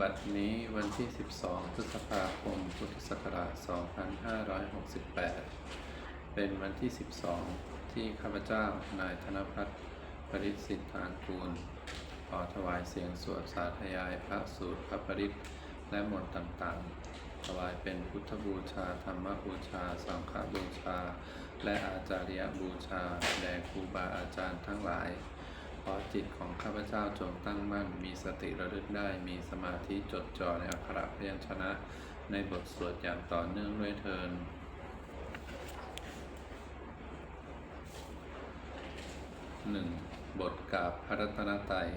บัดนี้วันที่ 12 พฤษภาคม พุทธศักราช 2568 เป็นวันที่ 12 ที่ข้าพเจ้า นายธนพัฒน์ปริสิทธานกูล ขอถวายเสียงสวดสาธยายพระสูตรพระปริตและมนต์ต่างๆ ถวายเป็นพุทธบูชา ธรรมบูชา สังฆบูชา และอาจาริยบูชา แด่ครูบาอาจารย์ทั้งหลาย ขอจิตของข้าพเจ้าจงตั้งมั่น มีสติระลึกได้ มีสมาธิจดจ่อในอักขระพยัญชนะ ในบทสวดอย่างต่อเนื่องด้วยเทินหนึ่งบทกาบพระรัตนตรัย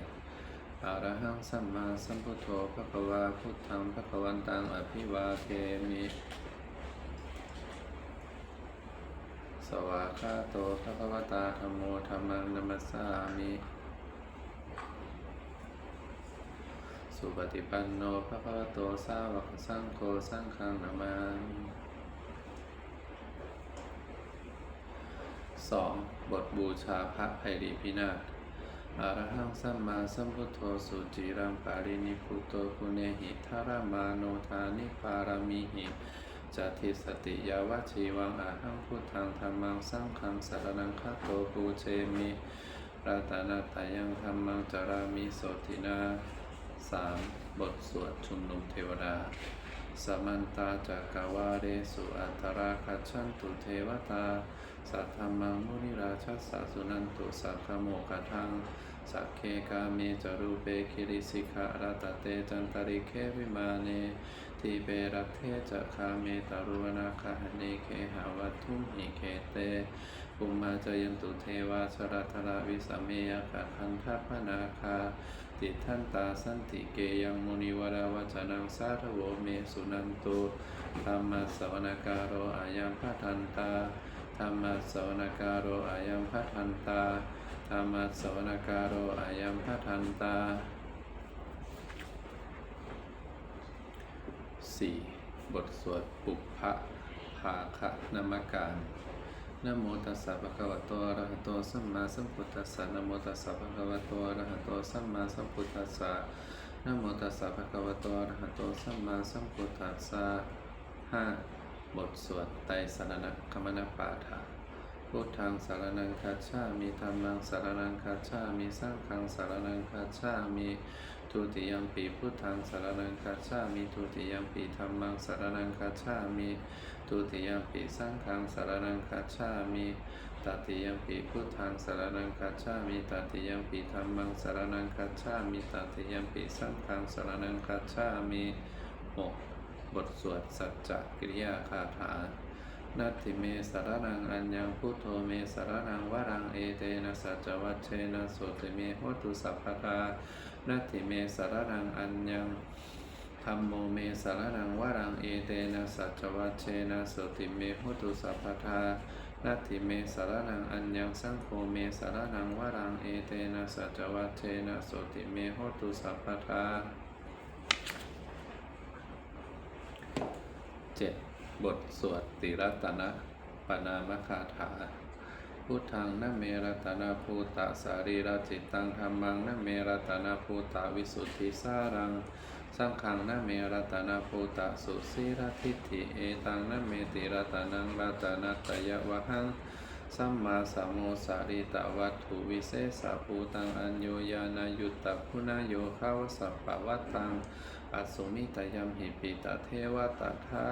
อะระหังสัมมาสัมพุทโธพระควาพุทธังพระควันตังอภิวาเทมิ สวากาโตพระควตาธรรมโมธรรมังนัมสสามิ สุปฏิปันโนพระคะวะโตสาวกสังโฆสังฆังนามามิสองบทบูชาพระไพรีพินาศอะระหังสัมมาสัมพุทโธสุจิรังปารินิพุโตคุเนหิทารามาโนทานิปารามิหิจัติสติยาวชีวังอาหังพุทธังธรรมังสังฆังสารนังคาโตปูเชมิรัตนาตายังธรรมังจารามิโสตินา สามบทสวดชุมนุมเทวดา สมันตาจักวาเรสุอัตราคัจฉันตุเทวตา สัทธรรมังมุนิราชัสสสุนันตุสักขโมกทัง สักเคกาเมจรูเปคิริสิกขารัตเตจันตริเควิมาเนทีเปรัตเทจะคาเมตารุวนาคาหเนเคหาวัตุมหิเคเตปุมมาจยันตุเทวาชรัทราวิสเมยกะคันทัพนาคา ติทันตาสันติเกยังมุนิวราวจนังสาธโวเมสุนันโตธรรมสวนการโรอายังพัทันตาธรรมสวนการโรอายังพัทันตาธรรมสวนการโรอายังพัทันตาสี่บทสวดปุพพะภาคะนามการ นะโมตัสสะภะคะวะโตอะระหะโตสัมมาสัมพุทธัสสะนะโมตัสสะภะคะวะโตอะระหะโตสัมมาสัมพุทธัสสะนะโมตัสสะภะคะวะโตอะระหะโตสัมมาสัมพุทธัสสะห้าบทสวดไตรสรณคมนปาฐาพุทธังสารนังคัจฉามิธรรมังสารนังคัจฉามิสังฆังสารนังคัจฉามิทุติยมปีพุทธังสารนังคัจฉามิทุติยมปีธรรมังสารนังคัจฉามิ ทุติยมปีสังฆังสารนังคัจฉามิตติยมปีพุทธังสารนังคัจฉามิตติยมปีธรรมังสารนังคัจฉามิตติยมปีสังฆังสารนังคัจฉามิหกบทสวดสัจจกิริยาคาถานัตถิเมสารนังอัญญังพุทโธเมสารนังวรังเอเตนะสัจวัชเชนะโสติเมโหตุสัพพทานัตถิเมสารนังอัญญัง รรมโมเมสารนังวรังเอเตนะสัจวัชเชนะโสติเมโหตุสัพพทานัตถิเมสารนังอัญญังสังโฆเมสารนังวรังเอเตนะสัจวัชเชนะโสติเมโหตุสัพพทาเจ็ดบทสวดติรัตนะปนามคาถา พุทธังนเมรัตนาภูตะสารีรจิตตังธรรมังนเมรัตนาภูตะวิสุทธิสารัง สังขังนเมรัตนาภูตะสุสีรทิฏฐิเอตังนเมติรัตนังรัตนัตยวะหังสัมมาสัมโมสาริตวัตถุวิเศษภูตังอัญโยยานายุตตะพุนาโยขาวสัพปวัตตังอสุมิตยมหิปิตะเทวตาทา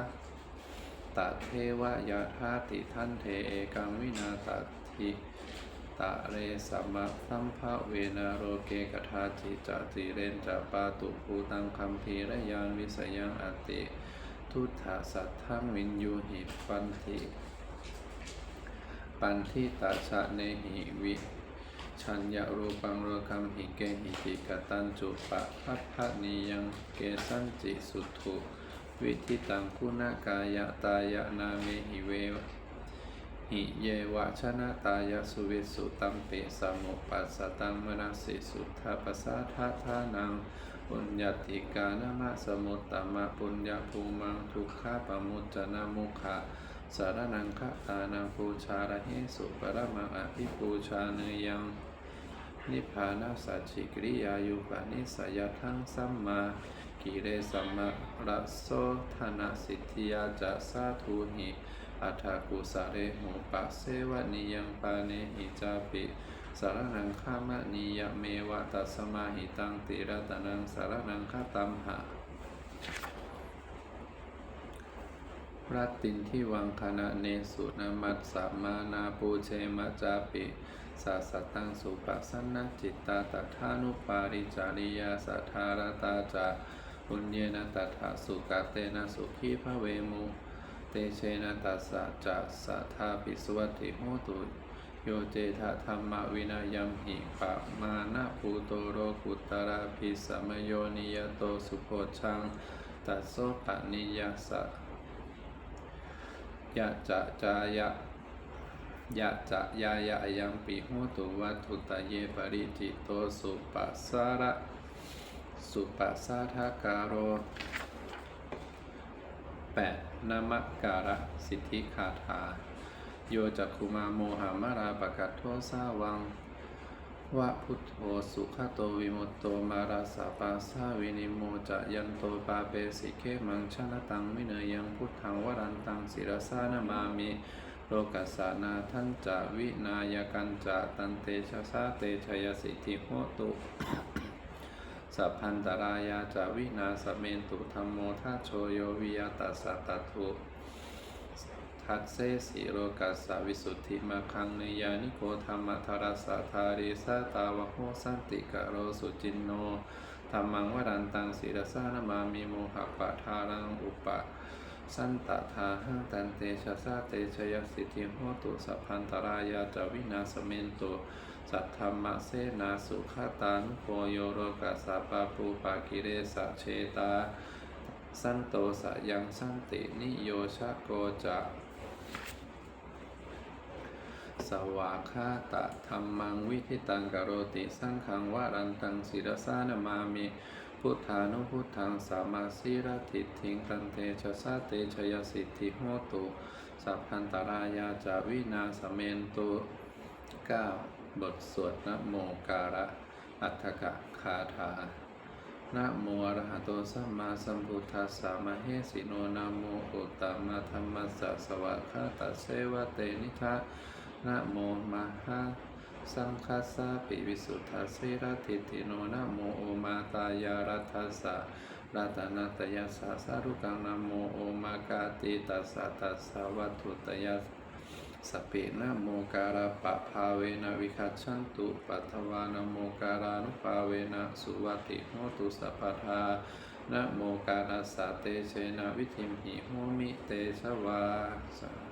ตะเทวยาธาติทันเทเอกังวินาตทิ ตะเรสัมมะสัมภะเวนาโรเกกทาจิจติเรนจะปาตุภูตังคัมภีระยานวิสยังอติ ทุตถาสัทธังวินยูหิปันติปันทิตาชะเนหิวิชัญญารูปังโรคัมหิเกหิติกตันจุปะพัพพนิยังเกสันจิสุทุวิธิตังคุณากายะตายะนาเมหิเว หิเยวะชนะตายสุวิสุตัมเปสมุปัสสตังมนัสสิสุทธาปสาทาทานังปุญญาติกานามะสมุตตมะปุญญาภูมังทุกขาปมุจจนามุขะสารนังคะตานังปูชาระเหสุปรมังอภิปูชาเนยังนิพพานาสัจฉิกริยายุปนิสยทังสัมมากิเรสัมมาระโสธนะสิทธิยาจะสาธุหิ อัฏฐกุสาเรหุปะเสวะนิยังปาเนหิจาปิสารนังขามะนิยเมวะตัสมาหิตังติรัตนังสารนังคาตัมหะรัตตินที่วังคณะเนสุนามัสสามานาปูเชมจาปิสาสตังสุปัสสนจิตตาตถานุปาริจาริยาสัทธารตาจาปุญเยนะตถาสุกาเตนะสุขีภเวมุ ตเชนะตัสสะจะสัทธาปิสวัติโหตุโยเจทะธรรมวินายัมหิปะมานะภูโตโรกุตราภิสัมโยนิยโตสุโพชังตัสโสปะนิยสะยะจะจายะยะจะยายะยังปิโหตุวัตถุตะเยปริจิตโตสุปัสสาระสุปัสสาทาการโร แปดนามการะสิทธิคาถา โยจักคุมาโมหามาราปกัตโทสาวังวะพุทโธสุขโตวิมุตโตมาราสาปาสาวินิโมจะยันโตปาเปสิเคมังชนะตังวิเนยังพุทธังวรันตังศิรสานามามิโลกัสสานาทันจะวินายกันจะตันเตชะสาเตชยสิทธิโหตุ สัพพันตรายาจาวินาสเมนตุธรรมโมทัชโชโยวิยตัสสะตัตถุทัตเซสีโรกัสสวิสุทธิมาคังเนยานิโกธรรมธารสาธาริสาตาวะโหสันติกะโรสุจินโนธรรมังวรันตังศิรสานามามิโมหะปะทารังอุปะ สันตทาหังตันเตชะสาเตชยสิทธิโหตุสัพพันตรายาจวินาสเมนตุสัทธรรมเสนาสุขตานุโกโยโรกัสสะปะปูปะกิเรสะเชตา สันโตสะยังสันตินิโยชะโกจะสวาคาตะธรรมังวิธิตังกโรติสังขังวารันตังศิรสานามามิ พุทธานุพุทธังสามาสีระติทิงตันเตชะสาเตชยสิทธิโหตุสัพพันตรายาจาวินาสเมนตุเก้าบทสวดนะโมการะอัฏฐกะคาถานะโมอรหะโตสัมมาสัมพุทธัสสะมะเหสิโนนะโมอุตตมะธัมมัสสะสวะคาตะเสวะเตนิทะนะโมมหา สังคัสสะปิวิสุทธัสสิรติติโนนะโมโอมาตายารัทัสสะรัตนัตยัสสะสารุกังนะโมโอมากาติตัสสะตัสสะวัตถุตยัสสเปนะโมการาปะภาเวนะวิคัจฉันตุปัทวานะโมการานุภาเวนะสุวัติโหตุสัพพทานะโมการัสสะเตเชนะวิธิมหิโหมิเตชวาสา